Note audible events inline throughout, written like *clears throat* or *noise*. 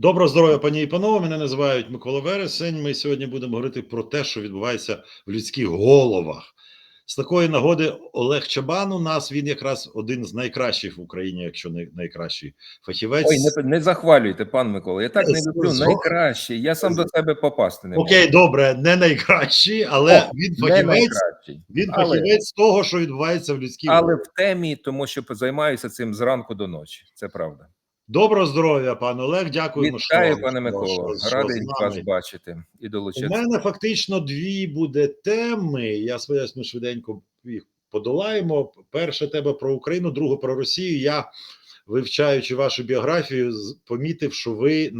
Доброго здоров'я, пані і панове. Мене називають Микола Вересень. Ми сьогодні будемо говорити про те, що відбувається в людських головах. З такої нагоди Олег Чабан у нас він якраз один з найкращих в Україні, якщо не найкращий фахівець. Ой, не, не захвалюйте, пан Микола. Я так не люблю. Найкращий. Я сам до себе попасти не Окей, добре, не найкращий, але О, він фахівець. Він Але- фахівець того, що відбувається в людських Але головах. в темі, тому що займаюся цим зранку до ночі. Це правда. Доброго здоров'я, пан Олег. Дякуємо. Вітаю, що- пане Микола. Радий вас бачити і У мене фактично дві буде теми. Я сподіваюся, ми швиденько їх подолаємо. Перша тема про Україну, друга про Росію. Я, вивчаючи вашу біографію, помітив, що ви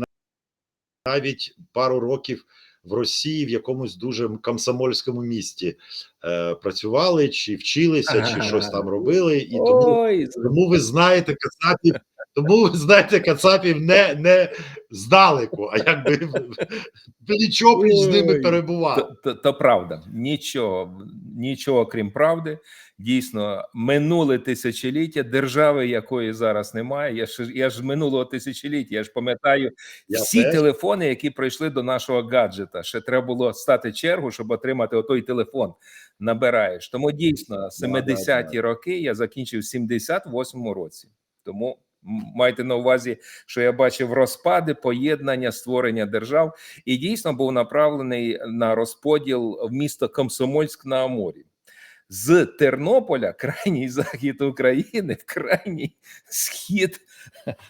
навіть пару років в Росії в якомусь дуже комсомольському місті е, працювали, чи вчилися, чи щось там робили. І тому, тому ви знаєте Кацапів. Тому ви знаєте Кацапів не, не здалеку, а якби пліч-опліч з ними перебував. то, то, то правда. Нічого, нічого крім правди. Дійсно, минуле тисячоліття держави, якої зараз немає. Я ж я ж минулого тисячоліття. Я ж пам'ятаю Я всі теж. телефони, які прийшли до нашого гаджета. Ще треба було стати чергу, щоб отримати отой телефон. Набираєш. Тому дійсно, 70-ті роки я закінчив в 78-му році. Тому майте на увазі, що я бачив розпади, поєднання, створення держав, і дійсно був направлений на розподіл в місто Комсомольськ на Амурі. З Тернополя, *laughs* крайній захід України, в крайній схід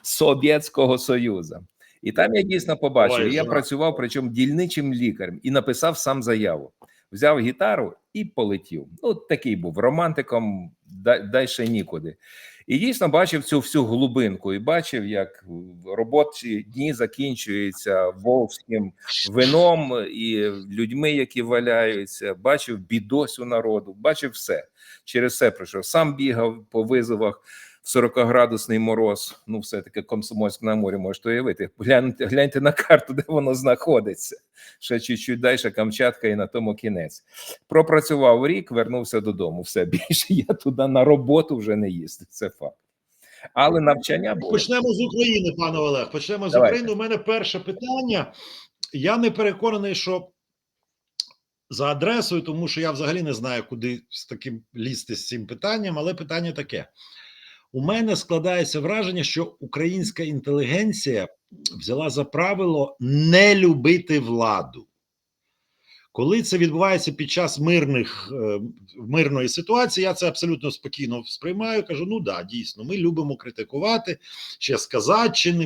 Совєтського Союзу. І там я дійсно побачив. Ой, я працював причому дільничим лікарем і написав сам заяву. Взяв гітару і полетів. Ну, такий був романтиком, дай нікуди. І дійсно бачив цю всю глибинку, і бачив, як робочі дні закінчуються волжським вином і людьми, які валяються. Бачив бідосю народу, бачив все. Через все пройшов. Сам бігав по визовах в 40-градусний мороз. Ну, все таки Комсомольськ на морі можете уявити. Гляньте, гляньте на карту, де воно знаходиться. Ще чуть-чуть далі Камчатка і на тому кінець. Пропрацював рік, вернувся додому. Все *laughs* більше я туди на роботу вже не їздив. Це факт. Але навчання було. Почнемо з України, пане Олег. Почнемо з України. У мене перше питання. Я не переконаний, що за адресою, тому що я взагалі не знаю, куди з таким лізти з цим питанням, але питання таке. У мене складається враження, що українська інтелігенція взяла за правило не любити владу. Коли це відбувається під час мирних е, мирної ситуації, я це абсолютно спокійно сприймаю. Кажу: ну да, дійсно, ми любимо критикувати ще з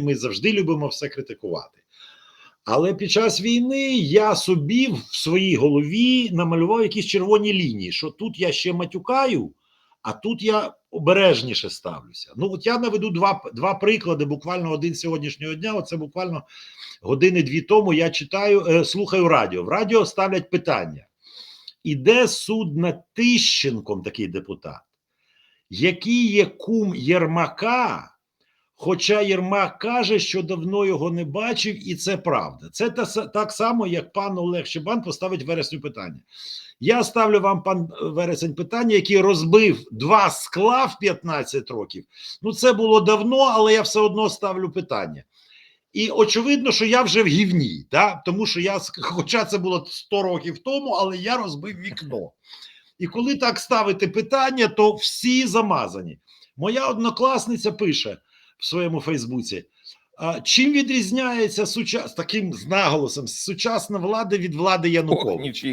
ми завжди любимо все критикувати. Але під час війни я собі в своїй голові намалював якісь червоні лінії, що тут я ще матюкаю, а тут я обережніше ставлюся. Ну, от я наведу два, два приклади, буквально один сьогоднішнього дня. Оце буквально години-дві тому я читаю, е, слухаю радіо. В радіо ставлять питання. Іде суд над Тищенком, такий депутат, який є кум Єрмака. Хоча Єрмак каже, що давно його не бачив, і це правда. Це та, так само, як пан Олег Щебан поставить вересню питання. Я ставлю вам, пан Вересень, питання, який розбив два скла в 15 років. Ну, це було давно, але я все одно ставлю питання. І очевидно, що я вже в гівні, да? тому що я, хоча це було 100 років тому, але я розбив вікно. І коли так ставити питання, то всі замазані. Моя однокласниця пише в своєму Фейсбуці: чим відрізняється сучас... таким з наголосом сучасна влада від влади Януковича?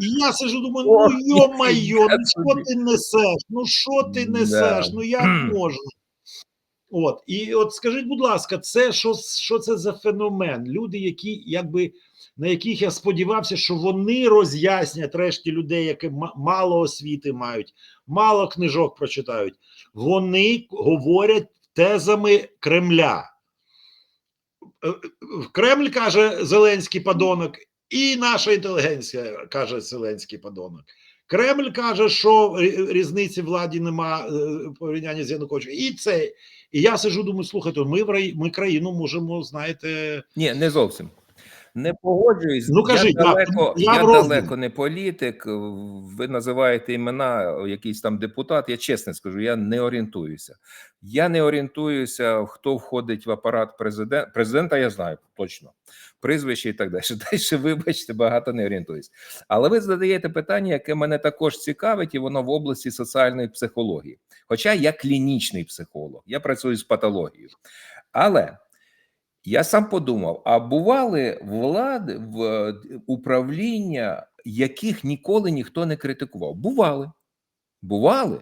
Я сижу, думаю, ну йо-майо, ну що ти несеш? Ну що ти несеш? Ну як можна? От, і от скажіть, будь ласка, це що, що це за феномен? Люди, які якби на яких я сподівався, що вони роз'яснять решті людей, які мало освіти мають, мало книжок прочитають. Вони говорять тезами Кремля. Е, е, Кремль каже Зеленський подонок, і наша інтелігенція каже Зеленський подонок. Кремль каже, що рі- різниці владі нема порівняння з Януковичем. І це. І я сижу, думаю, слухайте, ми в рай- ми країну можемо, знаєте, Ні, не зовсім. Не погоджуюсь. Ну, кажіть, я далеко, я я, далеко не політик. Ви називаєте імена, якийсь там депутат. Я чесно скажу, я не орієнтуюся. Я не орієнтуюся, хто входить в апарат президента. Президента я знаю точно. Прізвище і так далі. *laughs* Далі, вибачте, багато не орієнтуюсь. Але ви задаєте питання, яке мене також цікавить, і воно в області соціальної психології. Хоча я клінічний психолог, я працюю з патологією. Але я сам подумав: а бували влади в управління, яких ніколи ніхто не критикував? Бували. Бували.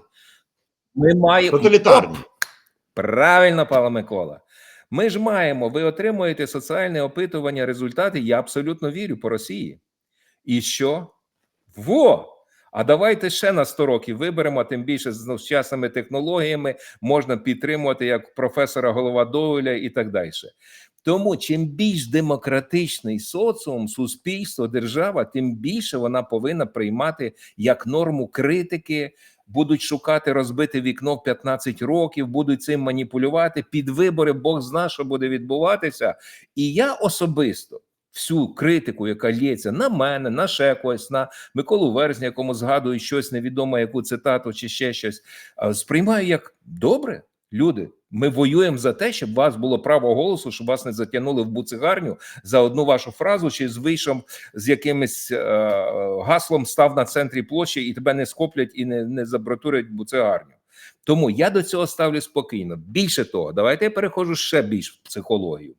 Ми маємо Тоталітарні. Правильно, Павло Микола. Ми ж маємо, ви отримуєте соціальне опитування, результати. Я абсолютно вірю по Росії. І що? Во! А давайте ще на 100 років виберемо, тим більше з сучасними технологіями можна підтримувати як професора голова Доуля і так далі. Тому чим більш демократичний соціум, суспільство, держава, тим більше вона повинна приймати як норму критики, будуть шукати розбите вікно в 15 років, будуть цим маніпулювати під вибори. Бог зна, що буде відбуватися. І я особисто всю критику, яка лється на мене, на ще когось, на Миколу Верзня, якому згадую щось невідомо, яку цитату чи ще щось, сприймаю як добре. Люди, ми воюємо за те, щоб у вас було право голосу, щоб вас не затягнули в буцигарню за одну вашу фразу, чи з вийшом з якимось е, гаслом став на центрі площі і тебе не скоплять і не, не забратурять буцигарню. Тому я до цього ставлю спокійно. Більше того, давайте я переходжу ще більш в психологію.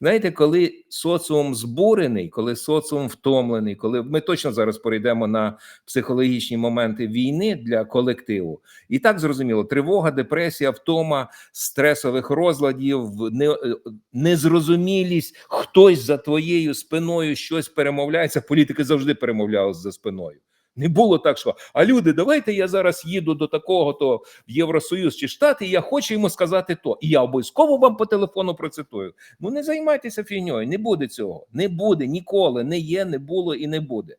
Знаєте, коли соціум збурений, коли соціум втомлений, коли ми точно зараз перейдемо на психологічні моменти війни для колективу, і так зрозуміло: тривога, депресія, втома, стресових розладів, не, е, незрозумілість, хтось за твоєю спиною щось перемовляється. Політики завжди перемовлялися за спиною. Не було так, що а люди, давайте я зараз їду до такого то в Євросоюз чи Штати, і я хочу йому сказати то. І я обов'язково вам по телефону процитую. Ну не займайтеся фігньою, не буде цього. Не буде ніколи, не є, не було і не буде.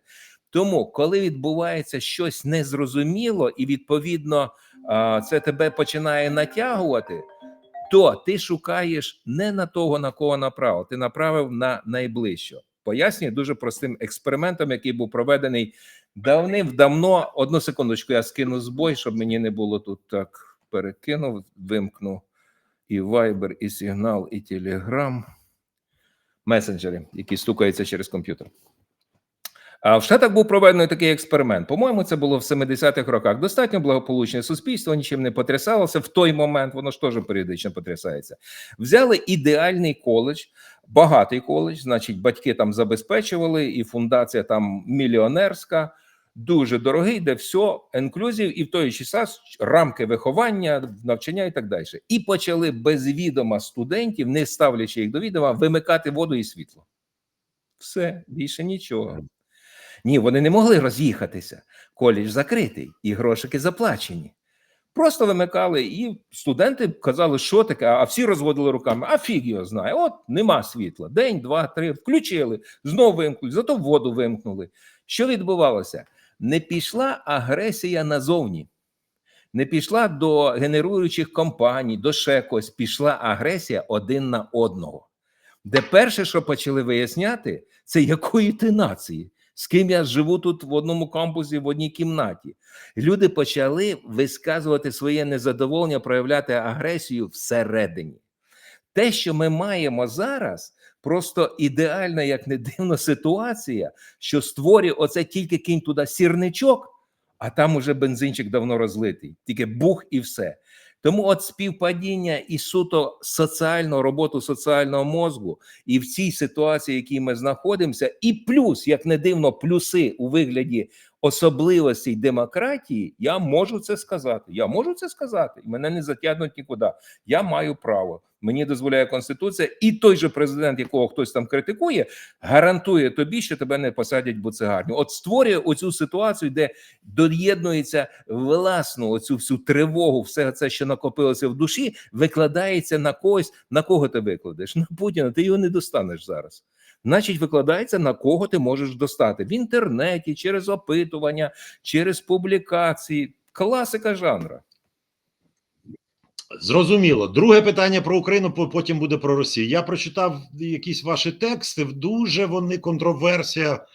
Тому, коли відбувається щось незрозуміло, і відповідно це тебе починає натягувати, то ти шукаєш не на того, на кого направив, ти направив на найближчого. Пояснюю дуже простим експериментом, який був проведений давним-давно. Одну секундочку, я скину збой, щоб мені не було тут так. Перекинув, вимкну і Viber, і Signal, і Telegram. Месенджери, які стукаються через комп'ютер. А в Штатах був проведений такий експеримент. По-моєму, це було в 70-х роках. Достатньо благополучне суспільство, нічим не потрясалося. В той момент воно ж теж періодично потрясається. Взяли ідеальний коледж, багатий коледж, значить, батьки там забезпечували, і фундація там мільйонерська, дуже дорогий, де все інклюзів, і в той час рамки виховання, навчання і так далі. І почали без відома студентів, не ставлячи їх до відома, вимикати воду і світло. Все, більше нічого. Ні, вони не могли роз'їхатися. Коледж закритий, і грошики заплачені. Просто вимикали, і студенти казали, що таке, а всі розводили руками. А фіг його знає. От нема світла. День, два, три. Включили, знову вимкнули, зато воду вимкнули. Що відбувалося? Не пішла агресія назовні, не пішла до генеруючих компаній, до ще когось. Пішла агресія один на одного. Де перше, що почали виясняти, це якої ти нації, з ким я живу тут в одному кампусі, в одній кімнаті. Люди почали висказувати своє незадоволення, проявляти агресію всередині. Те, що ми маємо зараз, просто ідеальна, як не дивно, ситуація, що створює оце тільки кінь туди сірничок, а там уже бензинчик давно розлитий, тільки бух і все. Тому от співпадіння і суто соціального роботу соціального мозку, і в цій ситуації, в якій ми знаходимося, і плюс, як не дивно, плюси у вигляді особливостей демократії, я можу це сказати. Я можу це сказати, і мене не затягнуть нікуди. Я маю право. Мені дозволяє конституція, і той же президент, якого хтось там критикує, гарантує тобі, що тебе не посадять в буцегарню. От створює оцю ситуацію, де доєднується власну оцю всю тривогу, все це, що накопилося в душі, викладається на когось. На кого ти викладеш? На Путіна. Ти його не достанеш зараз. Значить, викладається на кого ти можеш достати в інтернеті, через опитування, через публікації. Класика жанра. Зрозуміло. Друге питання про Україну, потім буде про Росію. Я прочитав якісь ваші тексти. Дуже вони контроверсія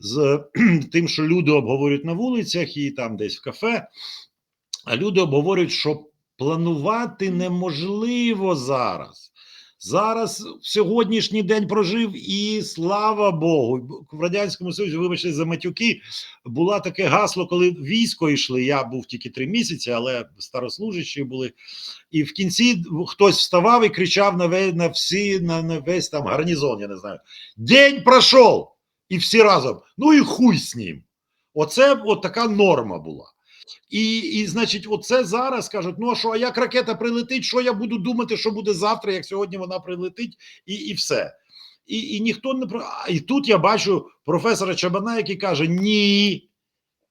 з *clears throat* тим, що люди обговорюють на вулицях і там десь в кафе. А люди обговорюють, що планувати неможливо зараз. Зараз в сьогоднішній день прожив, і слава Богу, в радянському союзі, вибачте за матюки, було таке гасло, коли військо йшли. Я був тільки три місяці, але старослужащі були. І в кінці хтось вставав і кричав на весь на всі на, на весь там гарнізон. Я не знаю. День пройшов, і всі разом. Ну і хуй з ним. Оце от така норма була. І, і значить, оце зараз кажуть: ну а що, а як ракета прилетить, що я буду думати, що буде завтра, як сьогодні вона прилетить, і, і все. І, і ніхто не про. І тут я бачу професора Чабана, який каже: ні,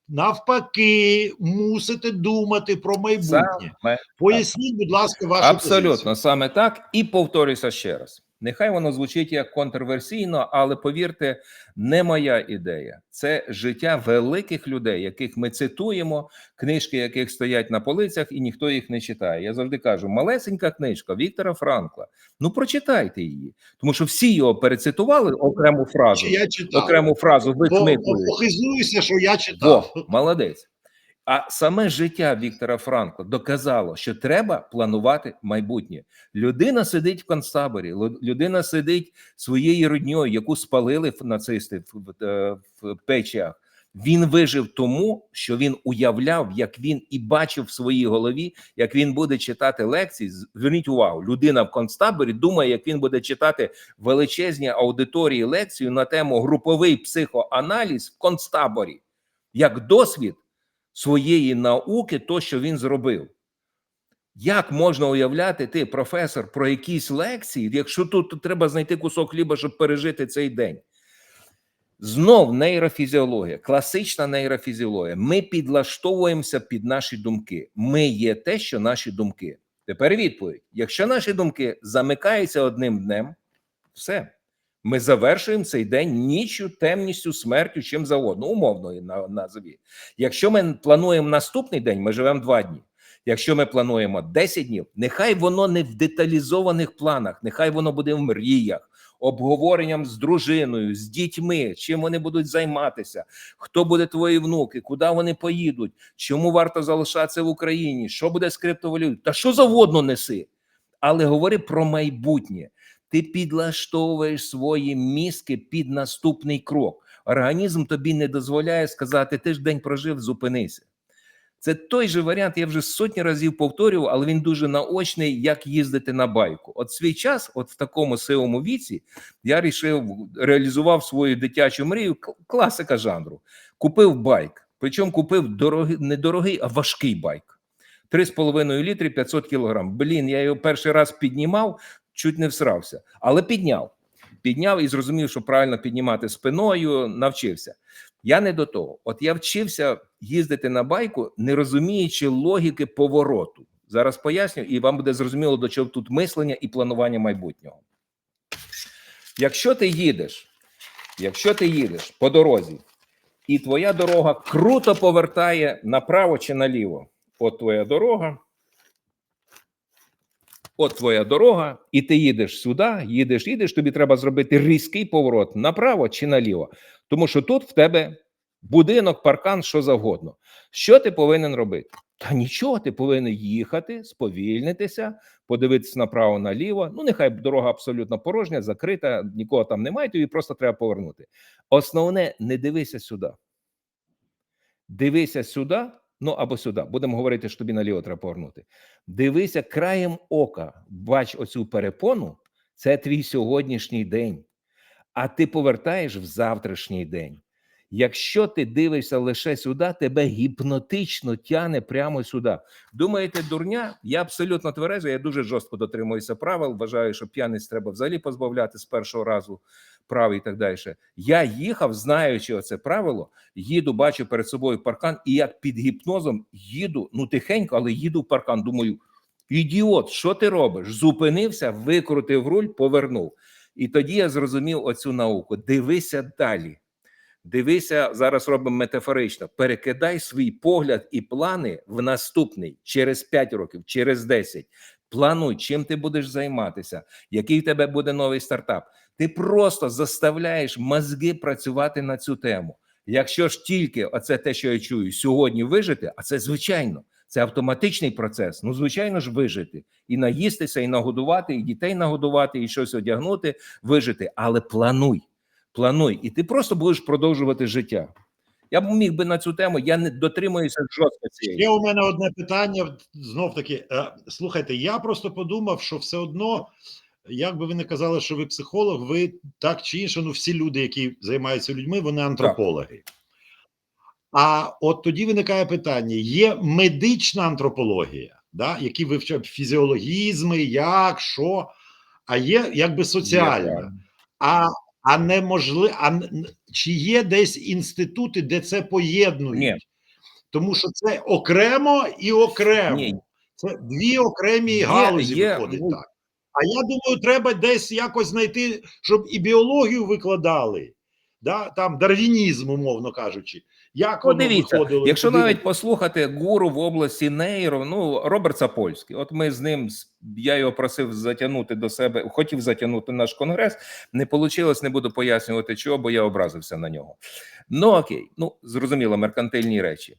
навпаки, мусите думати про майбутнє. Саме Поясніть, будь ласка, вашу Абсолютно позицію. саме так. І повторюся ще раз. Нехай воно звучить як контроверсійно, але повірте, не моя ідея. Це життя великих людей, яких ми цитуємо, книжки яких стоять на полицях, і ніхто їх не читає. Я завжди кажу: малесенька книжка Віктора Франкла. Ну прочитайте її, тому що всі його перецитували окрему фразу. Я читав? Окрему фразу Бо- бо. Похизуюся, що я читав. Во, молодець. А саме життя Віктора Франкла доказало, що треба планувати майбутнє. Людина сидить в концтаборі, людина сидить своєю родньою, яку спалили нацисти в, в, е, в печах. Він вижив тому, що він уявляв, як він і бачив в своїй голові, як він буде читати лекції. Зверніть увагу, людина в концтаборі думає, як він буде читати величезні аудиторії лекцію на тему груповий психоаналіз в концтаборі, як досвід своєї науки, то, що він зробив. Як можна уявляти ти, професор, про якісь лекції, якщо тут треба знайти кусок хліба, щоб пережити цей день? Знов нейрофізіологія, класична нейрофізіологія. Ми підлаштовуємося під наші думки. Ми є те, що наші думки. Тепер відповідь: якщо наші думки замикаються одним днем, все. Ми завершуємо цей день ніччю, темністю, смертю, чим завгодно, умовної на назві. Якщо ми плануємо наступний день, ми живемо два дні. Якщо ми плануємо 10 днів, нехай воно не в деталізованих планах, нехай воно буде в мріях, обговоренням з дружиною, з дітьми, чим вони будуть займатися, хто буде твої внуки, куди вони поїдуть, чому варто залишатися в Україні, що буде з криптовалютою, та що завгодно неси. Але говори про майбутнє. Ти підлаштовуєш свої мізки під наступний крок. Організм тобі не дозволяє сказати: ти ж день прожив, зупинися. Це той же варіант, я вже сотні разів повторював, але він дуже наочний, як їздити на байку. От свій час, от в такому сивому віці, я рішив, реалізував свою дитячу мрію, класика жанру. Купив байк. Причому купив дорогий, не дорогий, а важкий байк. 3,5 літри 500 кілограм. Блін, я його перший раз піднімав, чуть не всрався, але підняв. Підняв і зрозумів, що правильно піднімати спиною, навчився. Я не до того. От я вчився їздити на байку, не розуміючи логіки повороту. Зараз поясню, і вам буде зрозуміло, до чого тут мислення і планування майбутнього. Якщо ти їдеш, якщо ти їдеш по дорозі, і твоя дорога круто повертає направо чи наліво, от твоя дорога. От твоя дорога, і ти їдеш сюди, їдеш, їдеш. Тобі треба зробити різкий поворот направо чи наліво, тому що тут в тебе будинок, паркан, що завгодно. Що ти повинен робити? Та нічого, ти повинен їхати, сповільнитися, подивитися направо наліво. Ну, нехай дорога абсолютно порожня, закрита, нікого там немає, тобі просто треба повернути. Основне, не дивися сюди. Дивися сюди, ну або сюди. Будемо говорити, що тобі наліво треба повернути. Дивися краєм ока, бач оцю перепону, це твій сьогоднішній день, а ти повертаєш в завтрашній день. Якщо ти дивишся лише сюди, тебе гіпнотично тяне прямо сюди. Думаєте, дурня? Я абсолютно тверезий, я дуже жорстко дотримуюся правил. Вважаю, що п'яниць треба взагалі позбавляти з першого разу прав і так далі. Я їхав, знаючи оце правило, їду, бачу перед собою паркан, і як під гіпнозом їду, ну тихенько, але їду в паркан. Думаю, ідіот, що ти робиш? Зупинився, викрутив руль, повернув. І тоді я зрозумів оцю науку. Дивися далі. Дивися, зараз робимо метафорично. Перекидай свій погляд і плани в наступний через 5 років, через 10. Плануй, чим ти будеш займатися, який в тебе буде новий стартап. Ти просто заставляєш мозги працювати на цю тему. Якщо ж тільки оце те, що я чую, сьогодні вижити, а це звичайно, це автоматичний процес. Ну, звичайно ж, вижити і наїстися, і нагодувати, і дітей нагодувати, і щось одягнути, вижити. Але плануй, плануй, і ти просто будеш продовжувати життя. Я б міг би на цю тему, я не дотримуюся жорстко цієї. Є у мене одне питання. Знов таки, е, слухайте, я просто подумав, що все одно, як би ви не казали, що ви психолог, ви так чи інше, ну всі люди, які займаються людьми, вони антропологи. А от тоді виникає питання: є медична антропологія, да, які вивчають фізіологізми, як, що, а є якби соціальна. А, а неможливо, а чи є десь інститути, де це поєднують? Ні. Тому що це окремо і окремо. Ні. Це дві окремі Є- галузі є, виходить ну- так. А я думаю, треба десь якось знайти, щоб і біологію викладали, да? там дарвінізм, умовно кажучи. Як Ну, дивіться, виходило? якщо навіть послухати гуру в області нейро, ну Роберт Сапольський, от ми з ним я його просив затягнути до себе, хотів затягнути наш конгрес. Не вийшло, не буду пояснювати, чого, бо я образився на нього. Ну окей, ну зрозуміло, меркантильні речі.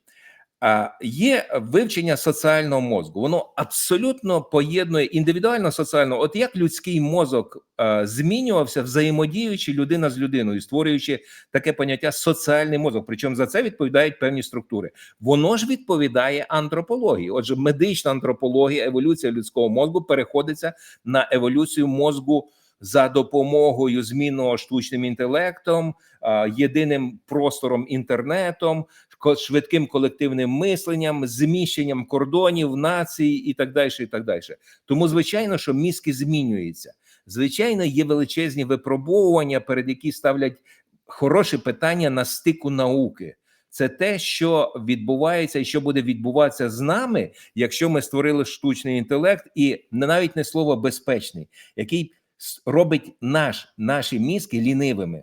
Є вивчення соціального мозку. Воно абсолютно поєднує індивідуально соціально. От як людський мозок змінювався, взаємодіючи людина з людиною, створюючи таке поняття соціальний мозок. Причому за це відповідають певні структури. Воно ж відповідає антропології. Отже, медична антропологія, еволюція людського мозку переходиться на еволюцію мозку за допомогою змінного штучним інтелектом, єдиним простором інтернетом, швидким колективним мисленням, зміщенням кордонів, націй і так далі. І так далі. Тому, звичайно, що мізки змінюються. Звичайно, є величезні випробовування, перед які ставлять хороші питання на стику науки. Це те, що відбувається і що буде відбуватися з нами, якщо ми створили штучний інтелект, і навіть не слово безпечний, який робить наш наші мізки лінивими.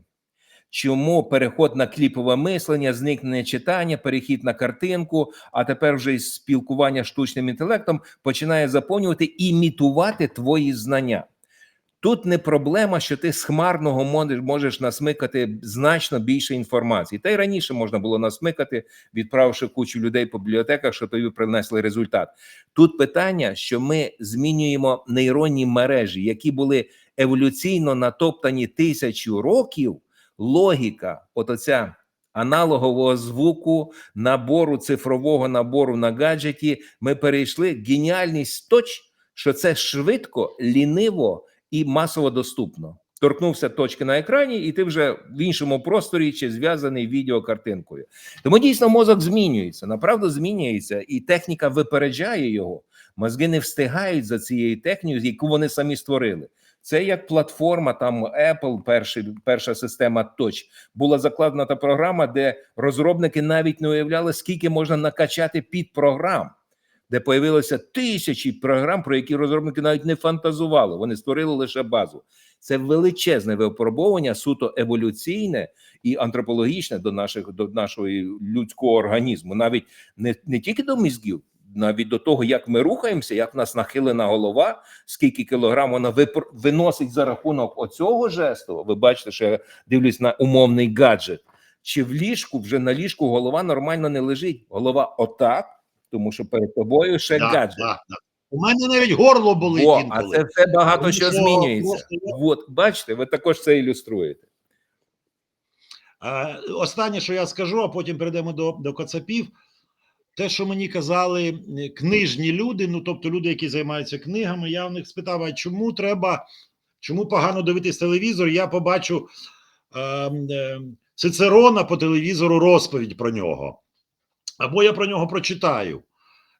Чому переход на кліпове мислення, зникнення читання, перехід на картинку, а тепер вже й спілкування штучним інтелектом починає заповнювати імітувати твої знання. Тут не проблема, що ти з хмарного можеш насмикати значно більше інформації. Та й раніше можна було насмикати, відправивши кучу людей по бібліотеках, що тобі принесли результат. Тут питання, що ми змінюємо нейронні мережі, які були еволюційно натоптані тисячу років. Логіка, от оця аналогового звуку, набору цифрового набору на гаджеті. Ми перейшли геніальність точ, що це швидко, ліниво і масово доступно. Торкнувся точки на екрані, і ти вже в іншому просторі чи зв'язаний відеокартинкою. Тому дійсно мозок змінюється, направду змінюється, і техніка випереджає його. Мозги не встигають за цією технікою, яку вони самі створили. Це як платформа, там Apple, перший, перша система Touch, була закладена та програма, де розробники навіть не уявляли, скільки можна накачати під програм, де появилося тисячі програм, про які розробники навіть не фантазували. Вони створили лише базу. Це величезне випробовування, суто еволюційне і антропологічне до наших до нашого людського організму, навіть не, не тільки до мізків, навіть до того, як ми рухаємося, як в нас нахилена голова, скільки кілограм вона виносить за рахунок оцього жесту. Ви бачите, що я дивлюсь на умовний гаджет. Чи в ліжку вже на ліжку голова нормально не лежить? Голова отак, тому що перед тобою ще Да, гаджет. да, да. У мене навіть горло болить О, а це все багато Тому що що змінюється. просто От, бачите, ви також це ілюструєте. Е, Останнє, що я скажу, а потім перейдемо до, до Коцапів. Те, що мені казали е, книжні люди, ну тобто люди, які займаються книгами, я в них спитав: а чому треба, чому погано дивитись телевізор? Я побачу е, е, Цицерона по телевізору розповідь про нього. Або я про нього прочитаю.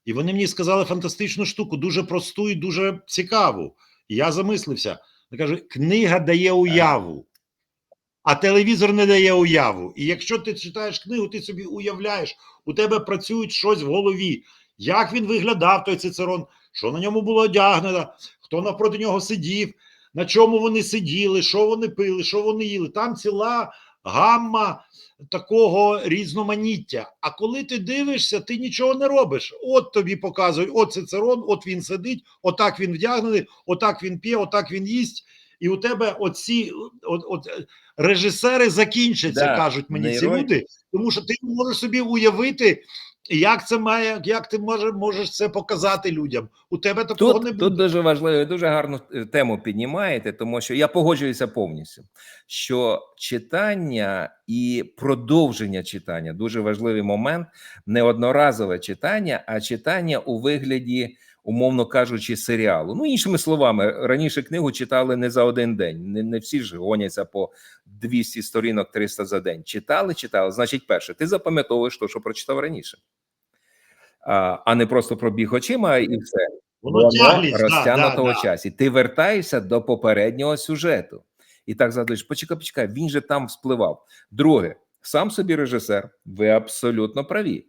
І вони мені сказали фантастичну штуку, дуже просту і дуже цікаву. І я замислився. Я кажу, книга дає уяву, а телевізор не дає уяву. І якщо ти читаєш книгу, ти собі уявляєш, у тебе працюють щось в голові. Як він виглядав, той цицерон, що на ньому було одягнено, хто навпроти нього сидів, на чому вони сиділи, що вони пили, що вони їли. Там ціла гамма такого різноманіття. А коли ти дивишся, ти нічого не робиш. От тобі показують, от Цицерон, от він сидить, отак він вдягнений, отак він п'є, отак він їсть. І у тебе оці от, от, режисери закінчаться, Да, кажуть мені ці люди, тому що ти можеш собі уявити, як це має, як ти може, можеш це показати людям. У тебе такого не Тут, буде. тут дуже важливо, дуже гарну е, тему піднімаєте, тому що я погоджуюся повністю, що читання і продовження читання дуже важливий момент, не одноразове читання, а читання у вигляді, умовно кажучи, серіалу. Ну, іншими словами, раніше книгу читали не за один день. Не, не всі ж гоняться по 200 сторінок, 300 за день. Читали, читали. Значить, перше, ти запам'ятовуєш те, що прочитав раніше. А, а не просто пробіг очима і все Воно розтягнуто да, да. часі. Ти вертаєшся до попереднього сюжету. І так згадуєш, почекай, почекай, він же там вспливав. Друге, сам собі режисер, ви абсолютно праві.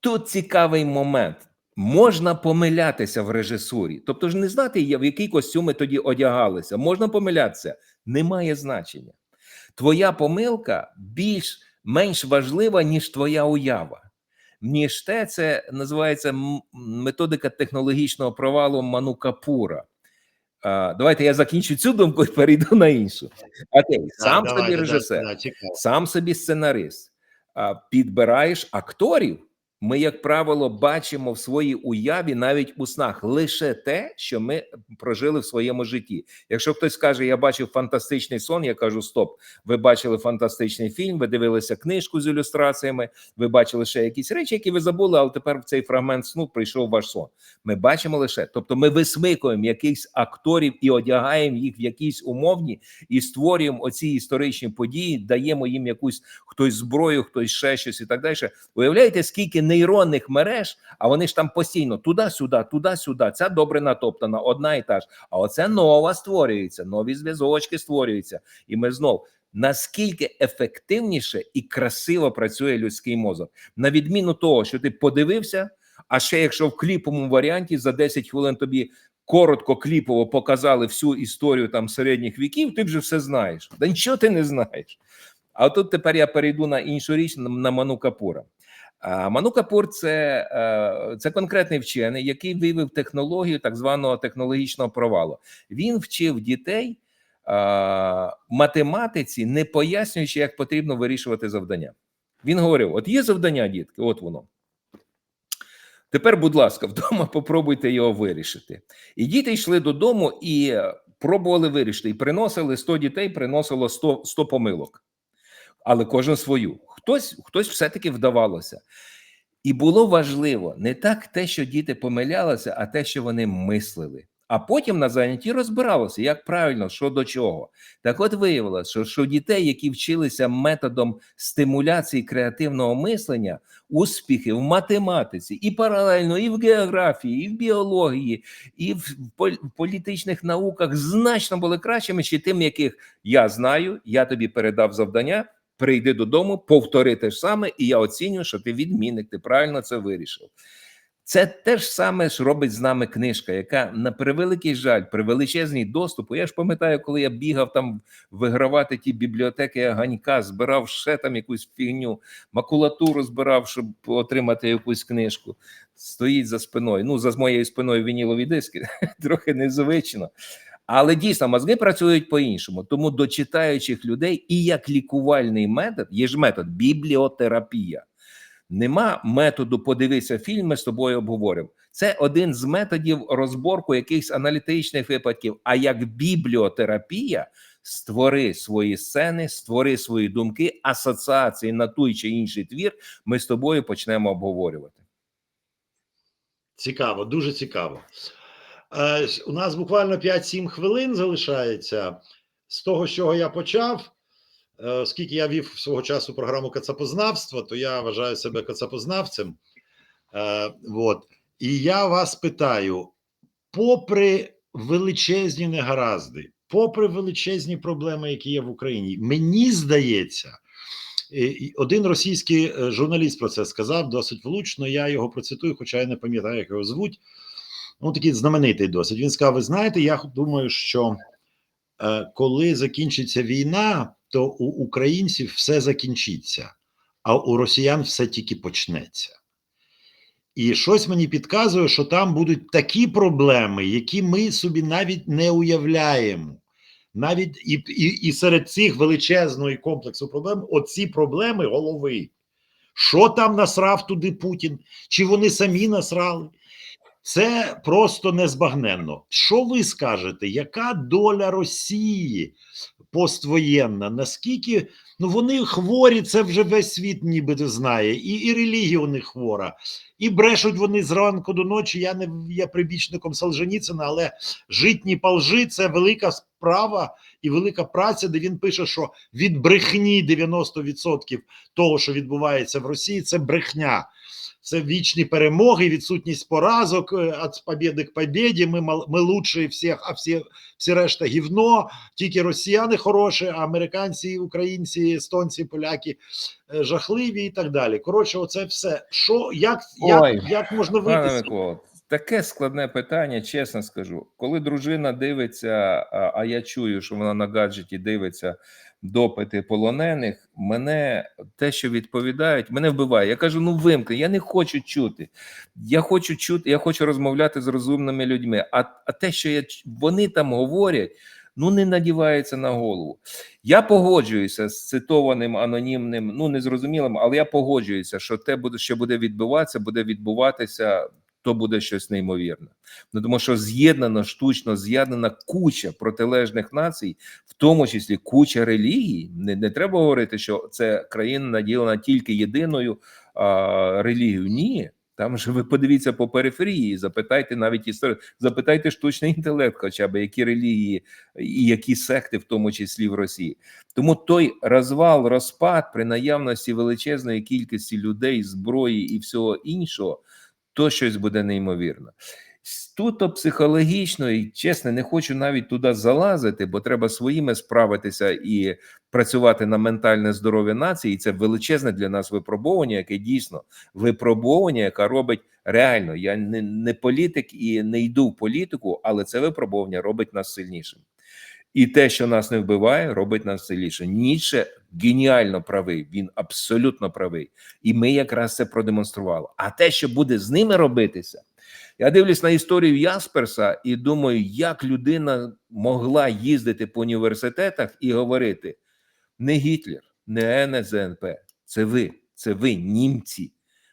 Тут цікавий момент. Можна помилятися в режисурі, тобто ж не знати, в які костюми тоді одягалися. Можна помилятися, немає значення. Твоя помилка більш менш важлива, ніж твоя уява. Ніж те, це називається методика технологічного провалу Ману Капура. А, давайте я закінчу цю думку і перейду на іншу. Окей, сам Да, собі давайте, режисер, да, цікаво. сам собі сценарист, а, підбираєш акторів. Ми, як правило, бачимо в своїй уяві навіть у снах лише те, що ми прожили в своєму житті. Якщо хтось скаже, я бачив фантастичний сон, я кажу: стоп, ви бачили фантастичний фільм, ви дивилися книжку з ілюстраціями, ви бачили ще якісь речі, які ви забули, але тепер в цей фрагмент сну прийшов ваш сон. Ми бачимо лише, тобто ми висмикуємо якихось акторів і одягаємо їх в якісь умовні і створюємо оці історичні події, даємо їм якусь хтось зброю, хтось ще щось і так далі. Уявляєте, скільки нейронних мереж, а вони ж там постійно туди-сюди, туди-сюди. Ця добре натоптана, одна і та ж. А оце нова створюється, нові зв'язочки створюються. І ми знов. Наскільки ефективніше і красиво працює людський мозок, на відміну того, що ти подивився, а ще якщо в кліповому варіанті за 10 хвилин тобі коротко кліпово показали всю історію там середніх віків, ти вже все знаєш. Та нічого ти не знаєш. А тут тепер я перейду на іншу річ на- Ману Капура. Ману Капур це, е, це конкретний вчений, який виявив технологію так званого технологічного провалу. Він вчив дітей математиці, не пояснюючи, як потрібно вирішувати завдання. Він говорив: от є завдання, дітки, от воно. Тепер, будь ласка, *laughs* вдома попробуйте його вирішити. І діти йшли додому і пробували вирішити. І приносили 100 дітей, приносило 100, 100 помилок. Але кожен свою. Хтось, хтось все-таки вдавалося. І було важливо не так те, що діти помилялися, а те, що вони мислили. А потім на занятті розбиралося, як правильно, що до чого. Так от виявилося, що, що дітей, які вчилися методом стимуляції креативного мислення, успіхи в математиці, і паралельно, і в географії, і в біології, і в пол- політичних науках значно були кращими, чи тим, яких я знаю, я тобі передав завдання. Прийди додому, повтори те ж саме, і я оцінюю, що ти відмінник, ти правильно це вирішив. Це те ж саме ж робить з нами книжка, яка на превеликий жаль, при величезній доступу. Я ж пам'ятаю, коли я бігав там вигравати ті бібліотеки Ганька, збирав ще там якусь фігню, макулатуру збирав, щоб отримати якусь книжку. Стоїть за спиною. Ну, за моєю спиною вінілові диски, *laughs* трохи незвично. Але дійсно мозги працюють по-іншому. Тому до читаючих людей і як лікувальний метод є ж метод бібліотерапія. Нема методу подивися фільм, ми з тобою обговоримо. Це один з методів розборку якихось аналітичних випадків. А як бібліотерапія, створи свої сцени, створи свої думки, асоціації на той чи інший твір. Ми з тобою почнемо обговорювати. Цікаво, дуже цікаво. Е, у нас буквально 5-7 хвилин залишається з того, з чого я почав. Е, оскільки я вів свого часу програму кацапознавства, то я вважаю себе кацапознавцем. Е, вот. І я вас питаю: попри величезні негаразди, попри величезні проблеми, які є в Україні, мені здається, один російський журналіст про це сказав досить влучно. Я його процитую, хоча я не пам'ятаю, як його звуть. Ну, такий знаменитий досить. Він сказав: Ви знаєте, я думаю, що е, коли закінчиться війна, то у українців все закінчиться, а у росіян все тільки почнеться. І щось мені підказує, що там будуть такі проблеми, які ми собі навіть не уявляємо. Навіть і, і, і серед цих величезного комплексу проблем, оці проблеми голови. Що там насрав туди Путін? Чи вони самі насрали? Це просто незбагненно. Що ви скажете? Яка доля Росії поствоєнна? Наскільки ну вони хворі, це вже весь світ ніби знає, і, і релігія у них хвора, і брешуть вони зранку до ночі. Я не є прибічником Солженіцина, але житні палжи це велика справа і велика праця, де він пише, що від брехні 90% того, що відбувається в Росії, це брехня. Це вічні перемоги, відсутність поразок від побєди к побєді. Ми ми лучші всіх, а всі, всі решта гівно. Тільки росіяни хороші, а американці, українці, естонці, поляки е, жахливі і так далі. Коротше, оце все. Що як, Ой, як, як можна вийти? таке складне питання, чесно скажу. Коли дружина дивиться, а, а я чую, що вона на гаджеті дивиться допити полонених, мене те, що відповідають, мене вбиває. Я кажу: ну вимкни, я не хочу чути. Я хочу чути, я хочу розмовляти з розумними людьми. А, а те, що я, вони там говорять. Ну, не надівається на голову. Я погоджуюся з цитованим анонімним, ну незрозумілим, але я погоджуюся, що те буде, що буде відбуватися, буде відбуватися, то буде щось неймовірне. Ну тому що з'єднано штучно з'єднана куча протилежних націй, в тому числі куча релігій. Не, не треба говорити, що це країна наділена тільки єдиною а, релігією. Ні. Там же ви подивіться по периферії, запитайте навіть історію, запитайте штучний інтелект, хоча б які релігії і які секти, в тому числі в Росії. Тому той розвал, розпад при наявності величезної кількості людей, зброї і всього іншого, то щось буде неймовірно. Туто психологічно і чесно, не хочу навіть туди залазити, бо треба своїми справитися і працювати на ментальне здоров'я нації. І це величезне для нас випробовування, яке дійсно випробовування, яке робить реально. Я не, не політик і не йду в політику, але це випробовування робить нас сильнішим. І те, що нас не вбиває, робить нас сильніше. Ніцше геніально правий. Він абсолютно правий, і ми якраз це продемонстрували. А те, що буде з ними робитися, я дивлюсь на історію Ясперса і думаю, як людина могла їздити по університетах і говорити: не Гітлер, не НСДНП, це ви, це ви, німці.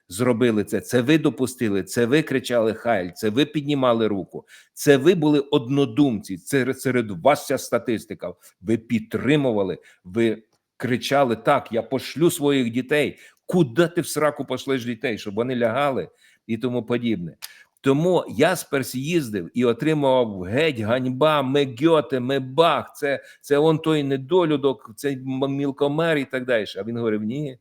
Зробили це, це ви допустили, це ви кричали Хайль, це ви піднімали руку, це ви були однодумці. Це серед вас ця статистика. Ви підтримували, ви кричали: так, я пошлю своїх дітей. Куди ти в сраку пошлеш дітей, щоб вони лягали і тому подібне. Тому Ясперс їздив і отримував геть ганьба, ми гьоте, ми бах. Це, це он той недолюдок, це мілкомер і так далі. А він говорив: ні,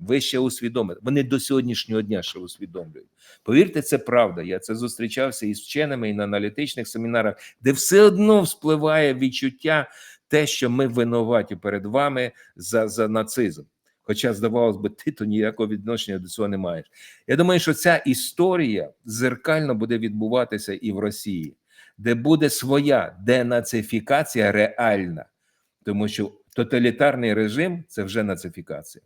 ви ще усвідомите. Вони до сьогоднішнього дня ще усвідомлюють. Повірте, це правда. Я це зустрічався із вченими і на аналітичних семінарах, де все одно вспливає відчуття, те, що ми винуваті перед вами за, за нацизм. Хоча, здавалось би, *laughs* ти то ніякого відношення до цього не маєш. Я думаю, що ця історія зеркально буде відбуватися і в Росії, де буде своя денацифікація реальна, тому що тоталітарний режим це вже нацифікація.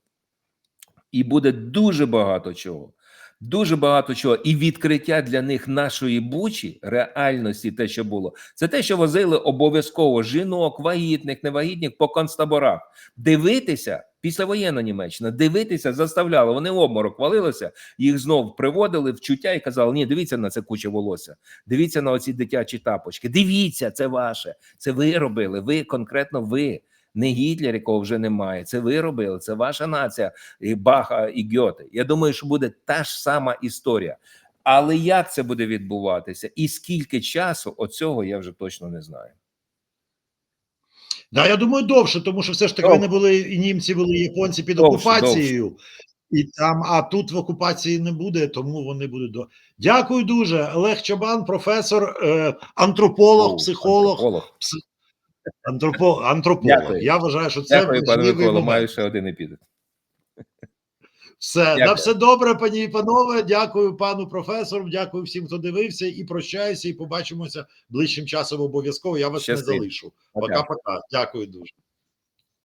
І буде дуже багато чого. Дуже багато чого, і відкриття для них нашої бучі, реальності, те, що було, це те, що возили обов'язково жінок, вагітних, невагітних по концтаборах. Дивитися післявоєнна Німеччина, дивитися заставляли. Вони в обморок валилися, їх знов приводили в чуття і казали: ні, дивіться на це куча волосся, дивіться на оці дитячі тапочки. Дивіться, це ваше, це ви робили. Ви конкретно ви. Не Гітлер, якого вже немає. Це ви робили, це ваша нація, і Баха і Гьоте. Я думаю, що буде та ж сама історія. Але як це буде відбуватися, і скільки часу оцього я вже точно не знаю. Да, я думаю, довше, тому що все ж таки Довше. вони були і німці були, і японці під Довше, окупацією, і там, а тут в окупації не буде, тому вони будуть до. Дякую дуже. Олег Чабан, професор, е, антрополог, О, психолог, антрополог. антропо, антрополог. Дякую. Я вважаю, що це Дякую, пане Микола. Маю ще один епізод. Все, Дякую. на все добре, пані і панове. Дякую пану професору. Дякую всім, хто дивився, і прощаюся, і побачимося ближчим часом обов'язково. Я вас Щасти. не залишу. Пока-пока. Дякую дуже.